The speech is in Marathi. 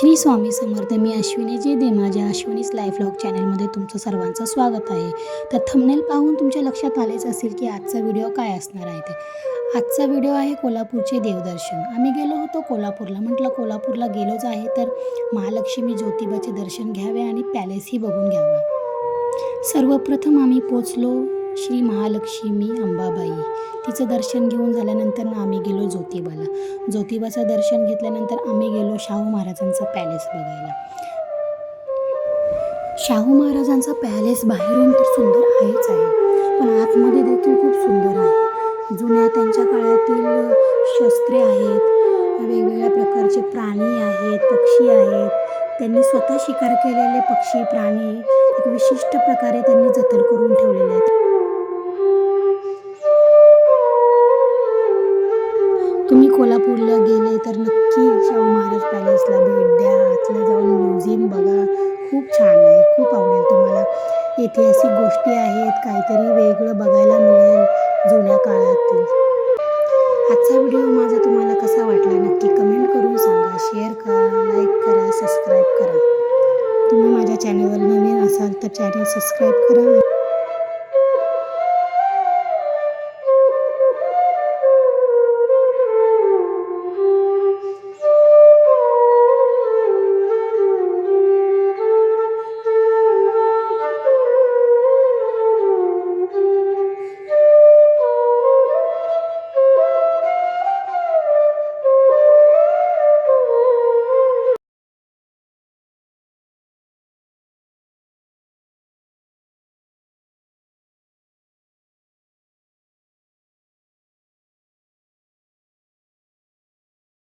श्री स्वामी समर्थ मी अश्विनी जे दे माझ्या अश्विनीस लाईफ लॉग चॅनलमध्ये तुमचं सर्वांचं स्वागत आहे. तर थंबनेल पाहून तुमच्या लक्षात आलेच असेल की आजचा व्हिडिओ काय असणार आहे ते. आजचा व्हिडिओ आहे कोल्हापूरचे देवदर्शन. आम्ही गेलो होतो कोल्हापूरला. म्हटलं कोल्हापूरला गेलोच आहे तर महालक्ष्मी ज्योतिबाचे दर्शन घ्यावे आणि पॅलेसही बघून घ्यावा. सर्वप्रथम आम्ही पोचलो श्री महालक्ष्मी अंबाबाई. तिचं दर्शन घेऊन झाल्यानंतर ना आम्ही गेलो ज्योतिबाला. ज्योतिबाचं दर्शन घेतल्यानंतर आम्ही गेलो शाहू महाराजांचा पॅलेस बघायला. शाहू महाराजांचा पॅलेस बाहेरून तर सुंदर आहेच आहे पण आतमध्ये देखील खूप सुंदर आहे. जुन्या त्यांच्या काळातील शस्त्रे आहेत वेगवेगळ्या प्रकारचे प्राणी आहेत पक्षी आहेत. त्यांनी स्वतः शिकार केलेले पक्षी प्राणी एक विशिष्ट प्रकारे त्यांनी जतन करून ठेवलेले आहेत. तुम्ही कोल्हापूरला गेले तर नक्की शाहू महाराज पॅलेसला भेट द्या. आतला जाऊन म्युझियम बघा. खूप छान आहे. खूप आवडेल तुम्हाला. ऐतिहासिक गोष्टी आहेत. काहीतरी वेगळं बघायला मिळेल जुन्या काळातील. आजचा व्हिडिओ माझा तुम्हाला कसा वाटला नक्की कमेंट करून सांगा. शेअर करा लाईक करा सबस्क्राईब करा. तुम्ही माझ्या चॅनलवर नवीन असाल तर चॅनल सबस्क्राईब करा.